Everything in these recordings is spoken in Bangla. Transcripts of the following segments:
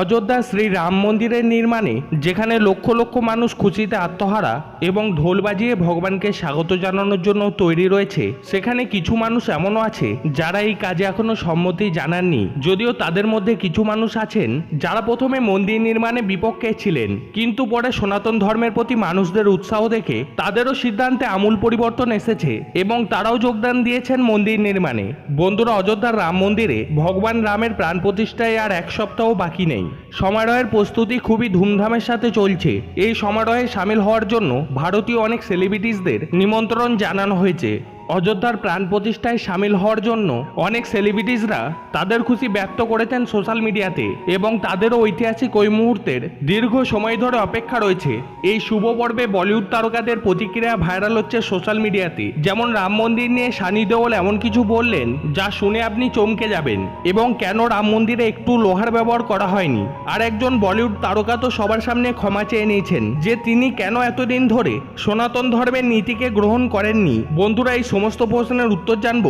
অযোধ্যা শ্রী রাম মন্দিরের নির্মাণে, যেখানে লক্ষ লক্ষ মানুষ খুশিতে আত্মহারা এবং ঢোল বাজিয়ে ভগবানকে স্বাগত জানানোর জন্য তৈরি রয়েছে, সেখানে কিছু মানুষ এমনও আছে, যারা এই কাজে এখনও সম্মতি জানাননি। যদিও তাদের মধ্যে কিছু মানুষ আছেন, যারা প্রথমে মন্দির নির্মাণে বিপক্ষে ছিলেন, কিন্তু পরে সনাতন ধর্মের প্রতি মানুষদের উৎসাহ দেখে তাদেরও সিদ্ধান্তে আমূল পরিবর্তন এসেছে এবং তারাও যোগদান দিয়েছেন মন্দির নির্মাণে। বন্ধুরা, অযোধ্যার রাম মন্দিরে ভগবান রামের প্রাণ প্রতিষ্ঠায় আর এক সপ্তাহ বাকি নেই। সমারোহের প্রস্তুতি খুবই ধুমধামের সাথে চলছে। এই সমারোহে সামিল হওয়ার জন্য ভারতীয় অনেক সেলিব্রিটিসদের নিমন্ত্রণ জানানো হয়েছে। অযোধ্যার প্রাণ প্রতিষ্ঠায় সামিল হওয়ার জন্য অনেক সেলিব্রিটিসরা তাদের খুশি ব্যক্ত করেছেন সোশ্যাল মিডিয়াতে এবং তাদেরও ঐতিহাসিক ওই মুহূর্তের দীর্ঘ সময় ধরে অপেক্ষা রয়েছে। এই শুভ পর্বে বলিউড তারকাদের প্রতিক্রিয়া ভাইরাল হচ্ছে সোশ্যাল মিডিয়াতে যেমন রাম মন্দির নিয়ে সানি দেওল এমন কিছু বললেন যা শুনে আপনি চমকে যাবেন এবং কেন রাম মন্দিরে একটু লোহার ব্যবহার করা হয়নি। আর একজন বলিউড তারকা তো সবার সামনে ক্ষমা চেয়ে নিয়েছেন যে তিনি কেন এতদিন ধরে সনাতন ধর্মের নীতিকে গ্রহণ করেননি। বন্ধুরা, এই সমস্ত প্রশ্নের উত্তর জানব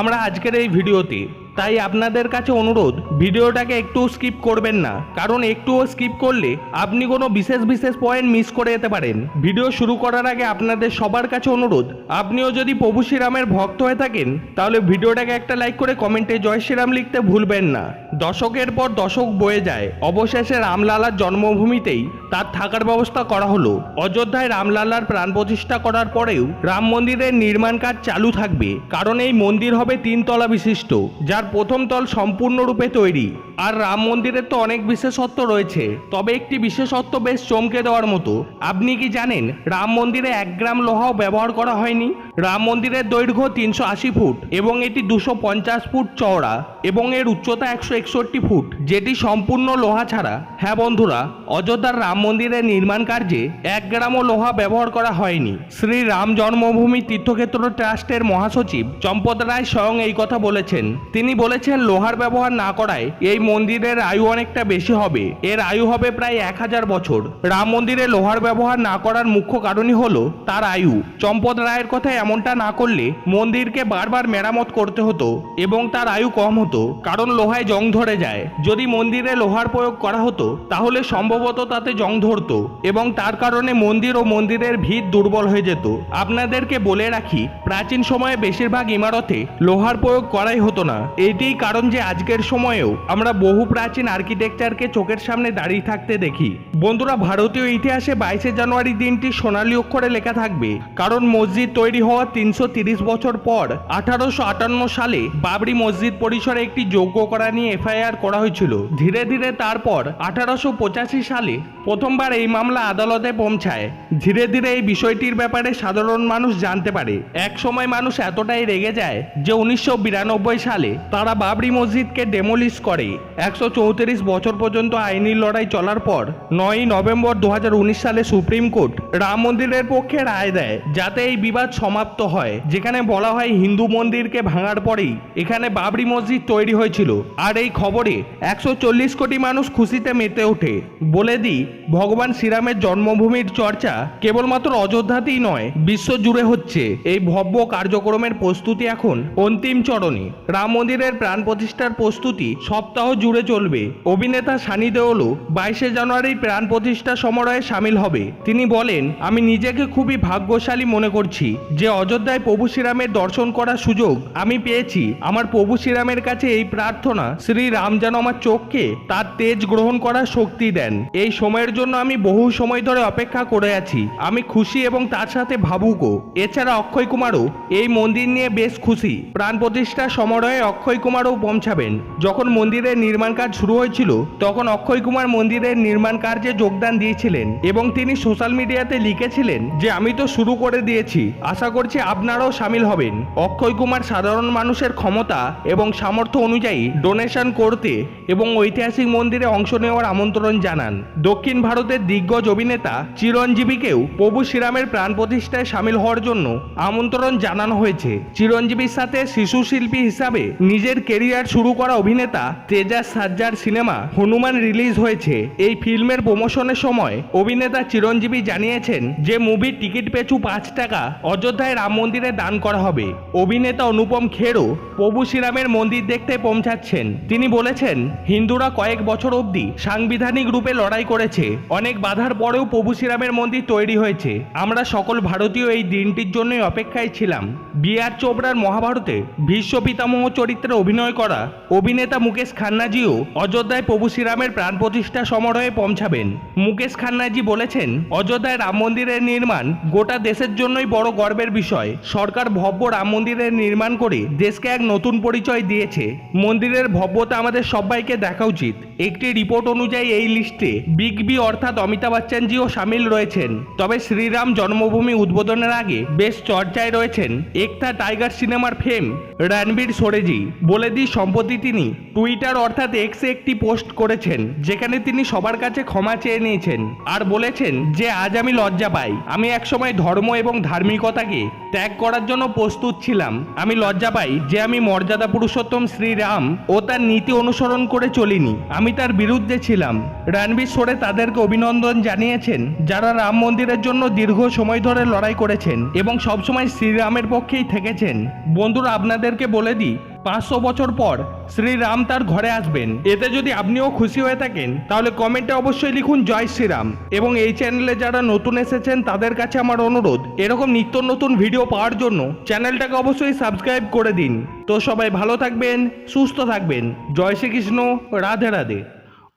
আমরা আজকের এই ভিডিওতে। তাই আপনাদের কাছে অনুরোধ, ভিডিওটাকে একটু স্কিপ করবেন না। কারণ একটুও স্কিপ করলে আপনি কোনো বিশেষ বিশেষ পয়েন্ট মিস করে যেতে পারেন। ভিডিও শুরু করার আগে আপনাদের সবার কাছে অনুরোধ, আপনিও যদি প্রভু শ্রীরামের ভক্ত হয়ে থাকেন, তাহলে ভিডিওটাকে একটা লাইক করে কমেন্টে জয় শ্রীরাম লিখতে ভুলবেন না। দশকের পর দশক বয়ে যায়। অবশেষে রামলালার জন্মভূমিতেই তার থাকার ব্যবস্থা করা হলো। অযোধ্যায় রামলালার প্রাণ প্রতিষ্ঠা করার পরেও রাম মন্দিরের নির্মাণ কাজ চালু থাকবে। কারণ এই মন্দির হবে তিনতলা বিশিষ্ট, যার প্রথম তল সম্পূর্ণরূপে তৈরি। আর রাম মন্দিরের তো অনেক বিশেষত্ব রয়েছে। তবে একটি বিশেষত্ব বেশ চমকে দেওয়ার মতো। আপনি কি জানেন, রাম মন্দিরে এক গ্রাম লোহাও ব্যবহার করা হয়নি? রাম মন্দিরের দৈর্ঘ্য তিনশো আশি ফুট এবং এটি দুশো পঞ্চাশ ফুট চওড়া এবং এর উচ্চতা একশো একষট্টি ফুট, যেটি সম্পূর্ণ লোহা ছাড়া। হ্যাঁ বন্ধুরা, অযোধ্যার রাম মন্দিরের নির্মাণ কার্যে এক গ্রামও লোহা ব্যবহার করা হয়নি। শ্রী রাম জন্মভূমি তীর্থক্ষেত্র ট্রাস্টের মহাসচিব চম্পদ রায় স্বয়ং এই কথা বলেছেন। তিনি বলেছেন, লোহার ব্যবহার না করায় এই মন্দিরের আয়ু অনেকটা বেশি হবে। এর আয়ু হবে প্রায় এক হাজার বছর। রাম মন্দিরে লোহার ব্যবহার না করার মুখ্য কারণই হলো তার আয়ু। চম্পদ রায়ের কথা এমনটা না করলে মন্দিরকে বারবার মেরামত করতে হতো এবং তার আয়ু কম হতো, কারণ লোহায় জং ধরে যায়। যদি মন্দিরে লোহার প্রয়োগ করা হতো, তাহলে সম্ভবত তাতে জং ধরতো এবং তার কারণে মন্দির ও মন্দিরের ভিত দুর্বল হয়ে যেত। আপনাদেরকে বলে রাখি, প্রাচীন সময়ে বেশিরভাগ ইমারতে লোহার প্রয়োগ করাই হতো না। এটিই কারণ যে আজকের সময়েও আমরা বহু প্রাচীন আর্কিটেকচারকে চোখের সামনে দাঁড়িয়ে থাকতে দেখি। বন্ধুরা, ভারতীয় ইতিহাসে বাইশে জানুয়ারি দিনটি সোনালী অক্ষরে লেখা থাকবে। কারণ মসজিদ তৈরি হওয়ার তিনশো বছর পর আঠারোশো আটান্ন সালে বাবরি মসজিদ পরিসরে একটি যজ্ঞ করা নিয়ে এফআইআর করা হয়েছিল। ধীরে ধীরে তারপর আঠারোশো পঁচাশি সালে প্রথমবার এই মামলা আদালতে পৌঁছায়। ধীরে ধীরে এই বিষয়টির ব্যাপারে সাধারণ মানুষ জানতে পারে। এক সময় মানুষ এতটাই রেগে যায় যে উনিশশো বিরানব্বই সালে তারা বাবরি মসজিদকে ডেমোলিশ করে। একশো চৌত্রিশ বছর পর্যন্ত আইনি লড়াই চলার পর নয়ই নভেম্বর দু হাজার উনিশ সালে সুপ্রিম কোর্ট রাম মন্দিরের পক্ষে রায় দেয়, যাতে এই বিবাদ সমাপ্ত হয়। যেখানে বলা হয় হিন্দু মন্দিরকে ভাঙার পরেই এখানে বাবরি মসজিদ তৈরি হয়েছিল। আর এই খবরে একশো চল্লিশ কোটি মানুষ খুশিতে মেতে ওঠে বলে দিই, ভগবান শ্রীরামের জন্মভূমির চর্চা কেবলমাত্র অযোধ্যাতেই নয় বিশ্ব জুড়ে হচ্ছে। এই ভব্য কার্যক্রমের প্রস্তুতি এখন অন্তিম চরণে। রাম মন্দিরের প্রাণ প্রতিষ্ঠার প্রস্তুতি সপ্তাহ জুড়ে চলবে। অভিনেতা সানি দেওলও বাইশে জানুয়ারি প্রাণ প্রতিষ্ঠা সমারোহে সামিল হবে। তিনি বলেন, আমি নিজেকে খুবই ভাগ্যশালী মনে করছি যে অযোধ্যায় প্রভু শ্রীরামের দর্শন করার সুযোগ আমি পেয়েছি। আমার প্রভু শ্রীরামের কাছে এই প্রার্থনা শ্রী রাম যেন আমার চোখকে তার তেজ গ্রহণ করার শক্তি দেন। এই সময়ের জন্য আমি বহু সময় ধরে অপেক্ষা করে আছি। আমি খুশি এবং তার সাথে ভাবুকও এছাড়া অক্ষয় কুমারও এই মন্দির নিয়ে বেশ খুশি। প্রাণ প্রতিষ্ঠা সমারোহে অক্ষয় কুমারও পৌঁছাবেন। যখন মন্দিরের নির্মাণ কাজ শুরু হয়েছিল, তখন অক্ষয় কুমার মন্দিরের নির্মাণ কার্যে যোগদান দিয়েছিলেন এবং তিনি সোশ্যাল মিডিয়াতে লিখেছিলেন যে, আমি তো শুরু করে দিয়েছি। আশা করছি আপনারাও সামিল হবেন। অক্ষয় কুমার সাধারণ মানুষের ক্ষমতা এবং সামর্থ্য অনুযায়ী ডোনেশন করতে এবং ঐতিহাসিক মন্দিরে অংশ নেওয়ার আমন্ত্রণ জানান। দক্ষিণ ভারতের দিগ্গজ অভিনেতা চিরঞ্জীবীকেও প্রভু শ্রীরামের প্রাণ প্রতিষ্ঠায় সামিল হওয়ার জন্য আমন্ত্রণ জানানো হয়েছে। চিরঞ্জীবীর সাথে শিশু শিল্পী হিসাবে নিজের কেরিয়ার শুরু করা অভিনেতা তেজ তেজাজ সাজ্জার সিনেমা হনুমান রিলিজ হয়েছে। এই ফিল্মের প্রমোশনের সময় অভিনেতা চিরঞ্জীবী জানিয়েছেন যে মুভির টিকিট পেছু পাঁচ টাকা অযোধ্যায় রাম মন্দিরে দান করা হবে। অভিনেতা অনুপম খেরও প্রভু শ্রীরামের মন্দির দেখতে পৌঁছাচ্ছেন। তিনি বলেছেন, হিন্দুরা কয়েক বছর অবধি সাংবিধানিক রূপে লড়াই করেছে। অনেক বাধার পরেও প্রভু শ্রীরামের মন্দির তৈরি হয়েছে। আমরা সকল ভারতীয় এই দিনটির জন্যই অপেক্ষায় ছিলাম। বি আর চোপড়ার মহাভারতে ভীষ্ম পিতামহ চরিত্রে অভিনয় করা অভিনেতা মুকেশ খান্নাজিও অযোধ্যায় প্রভু শ্রীরামের প্রাণ প্রতিষ্ঠা সমারোহে পৌঁছাবেন। মুকেশ খান্নাজি বলেছেন, অযোধ্যায় রাম মন্দিরের নির্মাণ গোটা দেশের জন্যই বড় গর্বের বিষয়। সরকার ভব্য রাম মন্দিরের নির্মাণ করে দেশকে এক নতুন পরিচয় দিয়েছে। মন্দিরের ভব্যতা আমাদের সবাইকে দেখা উচিত। একটি রিপোর্ট অনুযায়ী এই লিস্টে বিগ বি অর্থাৎ অমিতাভ বচ্চনজিও সামিল রয়েছেন। তবে শ্রীরাম জন্মভূমি উদ্বোধনের আগে বেশ চর্চায় রয়েছেন একতা টাইগার সিনেমার ফেম, রণবীর সোরেজি। বলে দিই, সম্প্রতি তিনি টুইটার অর্থাৎ এক্সে একটি পোস্ট করেছেন, যেখানে তিনি সবার কাছে ক্ষমা চেয়ে নিয়েছেন আর বলেছেন যে, আজ আমি লজ্জা পাই। আমি একসময় ধর্ম এবং ধার্মিকতাকে ত্যাগ করার জন্য প্রস্তুত ছিলাম। আমি লজ্জা পাই যে, আমি মর্যাদা পুরুষোত্তম শ্রীরাম ও তার নীতি অনুসরণ করে চলিনি। আমি তার বিরুদ্ধে ছিলাম। রণবীর সোরে তাদেরকে অভিনন্দন জানিয়েছেন, যারা রাম মন্দিরের জন্য দীর্ঘ সময় ধরে লড়াই করেছেন এবং সবসময় শ্রীরামের পক্ষেই থেকেছেন। বন্ধুরা, আপনাদেরকে বলে দিই পাঁচশো বছর পর শ্রীরাম তার ঘরে আসবেন। এতে যদি আপনিও খুশি হয়ে থাকেন, তাহলে কমেন্টে অবশ্যই লিখুন, জয় শ্রীরাম এবং এই চ্যানেলে যারা নতুন এসেছেন, তাদের কাছে আমার অনুরোধ, এরকম নিত্য নতুন ভিডিও পাওয়ার জন্য চ্যানেলটাকে অবশ্যই সাবস্ক্রাইব করে দিন। তো সবাই ভালো থাকবেন, সুস্থ থাকবেন। জয় শ্রীকৃষ্ণ, রাধে রাধে।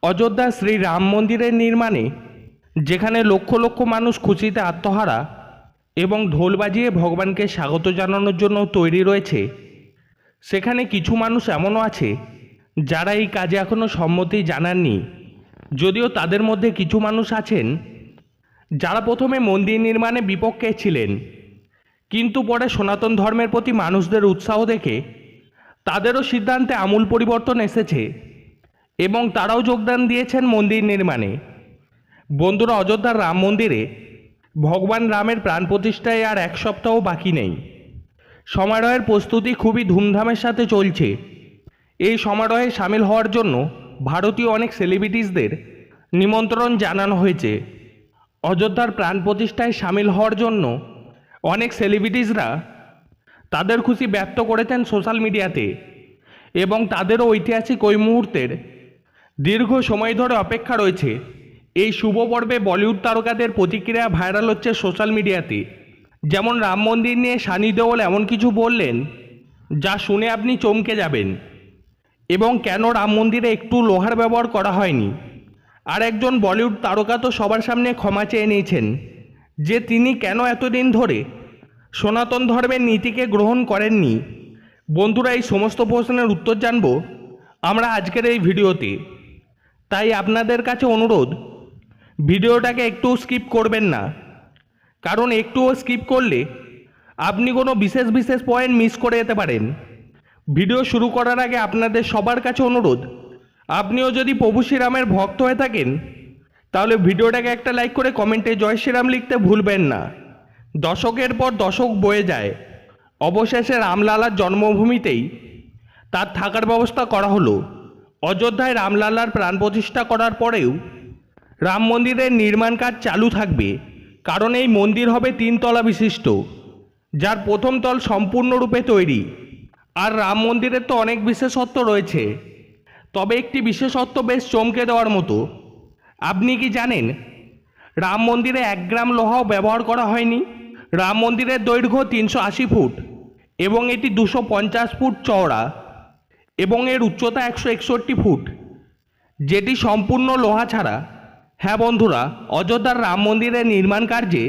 অযোধ্যা শ্রী রাম মন্দিরের নির্মাণে, যেখানে লক্ষ লক্ষ মানুষ খুশিতে আত্মহারা এবং ঢোল বাজিয়ে ভগবানকে স্বাগত জানানোর জন্য তৈরি রয়েছে সেখানে কিছু মানুষ এমনও আছে, যারা এই কাজে এখনও সম্মতি জানাননি। যদিও তাদের মধ্যে কিছু মানুষ আছেন, যারা প্রথমে মন্দির নির্মাণে বিপক্ষে ছিলেন, কিন্তু পরে সনাতন ধর্মের প্রতি মানুষদের উৎসাহ দেখে তাদেরও সিদ্ধান্তে আমূল পরিবর্তন এসেছে এবং তারাও যোগদান দিয়েছেন মন্দির নির্মাণে। বন্ধুরা, অযোধ্যার রাম মন্দিরে ভগবান রামের প্রাণ প্রতিষ্ঠায় আর এক সপ্তাহ বাকি নেই। সমারোহের প্রস্তুতি খুবই ধুমধামের সাথে চলছে। এই সমারোহে সামিল হওয়ার জন্য ভারতীয় অনেক সেলিব্রিটিসদের নিমন্ত্রণ জানানো হয়েছে। অযোধ্যার প্রাণ প্রতিষ্ঠায় সামিল হওয়ার জন্য অনেক সেলিব্রিটিসরা তাদের খুশি ব্যক্ত করেছেন সোশ্যাল মিডিয়াতে এবং তাদেরও ঐতিহাসিক ওই মুহূর্তের দীর্ঘ সময় ধরে অপেক্ষা রয়েছে। এই শুভ পর্বে বলিউড তারকাদের প্রতিক্রিয়া ভাইরাল হচ্ছে সোশ্যাল মিডিয়াতে যেমন রাম মন্দির নিয়ে সানি দেওয়াল এমন কিছু বললেন, যা শুনে আপনি চমকে যাবেন। এবং কেন রাম মন্দিরে একটু লোহার ব্যবহার করা হয়নি? আর একজন বলিউড তারকা তো সবার সামনে ক্ষমা চেয়ে নিয়েছেন, যে তিনি কেন এতদিন ধরে সনাতন ধর্মের নীতিকে গ্রহণ করেননি। বন্ধুরা, এই সমস্ত প্রশ্নের উত্তর জানব আমরা আজকের এই ভিডিওতে। তাই আপনাদের কাছে অনুরোধ, ভিডিওটাকে একটু স্কিপ করবেন না। কারণ একটুও স্কিপ করলে আপনি কোনো বিশেষ বিশেষ পয়েন্ট মিস করে যেতে পারেন। ভিডিও শুরু করার আগে আপনাদের সবার কাছে অনুরোধ, আপনিও যদি প্রভু শ্রীরামের ভক্ত হয়ে থাকেন, তাহলে ভিডিওটাকে একটা লাইক করে কমেন্টে জয় শ্রীরাম লিখতে ভুলবেন না। দশকের পর দশক বয়ে যায়। অবশেষে রামলালার জন্মভূমিতেই তার থাকার ব্যবস্থা করা হলো। অযোধ্যায় রামলালার প্রাণ প্রতিষ্ঠা করার পরেও রাম মন্দিরের নির্মাণ কাজ চালু থাকবে। কারণ এই মন্দির হবে তিনতলা বিশিষ্ট, যার প্রথম তল সম্পূর্ণরূপে তৈরি। আর রাম মন্দিরের তো অনেক বিশেষত্ব রয়েছে, তবে একটি বিশেষত্ব বেশ চমকে দেওয়ার মতো। আপনি কি জানেন, রাম মন্দিরে এক গ্রাম লোহাও ব্যবহার করা হয়নি? রাম মন্দিরের দৈর্ঘ্য তিনশো আশি ফুট এবং এটি দুশো পঞ্চাশ ফুট চওড়া এবং এর উচ্চতা একশো একষট্টি ফুট, যেটি সম্পূর্ণ লোহা ছাড়া। হ্যাঁ বন্ধুরা অযোধ্যার রাম মন্দিরের নির্মাণ কার্যে